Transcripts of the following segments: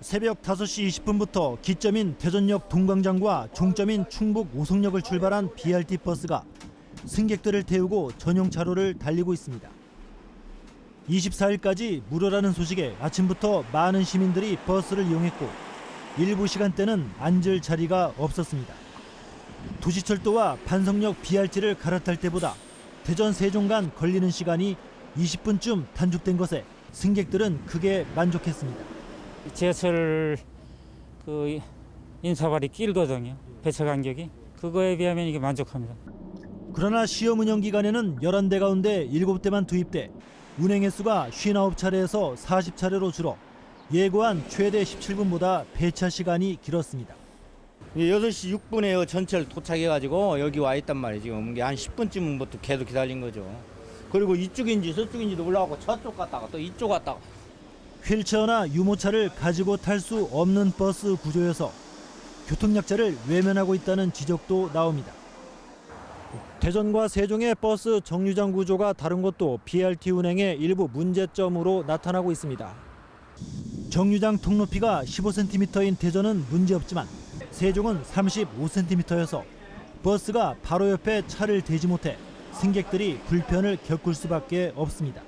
새벽 5시 20분부터 기점인 대전역 동광장과 종점인 충북 오송역을 출발한 BRT 버스가 승객들을 태우고 전용 차로를 달리고 있습니다. 24일까지 무료라는 소식에 아침부터 많은 시민들이 버스를 이용했고 일부 시간대는 앉을 자리가 없었습니다. 도시철도와 반석역 BRT를 갈아탈 때보다 대전 세종 간 걸리는 시간이 20분쯤 단축된 것에 승객들은 크게 만족했습니다. 지하철 그 인사발이 길거든요. 배차 간격이. 그거에 비하면 이게 만족합니다. 그러나 시험 운영 기간에는 11대 가운데 7대만 투입돼 운행 횟수가 59차례에서 40차례로 줄어 예고한 최대 17분보다 배차 시간이 길었습니다. 6시 6분에 전철 도착해가지고 여기 와 있단 말이에요. 지금 이게 한 10분쯤부터 계속 기다린 거죠. 그리고 이쪽인지 저쪽인지도 올라가고 저쪽 갔다가 또 이쪽 갔다가 휠체어나 유모차를 가지고 탈 수 없는 버스 구조여서 교통약자를 외면하고 있다는 지적도 나옵니다. 대전과 세종의 버스 정류장 구조가 다른 것도 BRT 운행의 일부 문제점으로 나타나고 있습니다. 정류장 통로피가 15cm인 대전은 문제없지만 세종은 35cm여서 버스가 바로 옆에 차를 대지 못해 승객들이 불편을 겪을 수밖에 없습니다.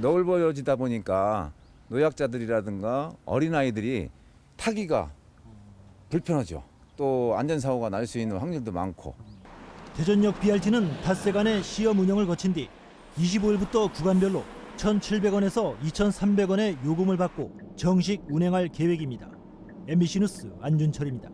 넓어지다 보니까 노약자들이라든가 어린아이들이 타기가 불편하죠. 또 안전사고가 날 수 있는 확률도 많고 대전역 BRT는 닷새간의 시험 운영을 거친 뒤 25일부터 구간별로 1,700원에서 2,300원의 요금을 받고 정식 운행할 계획입니다. MBC 뉴스 안준철입니다.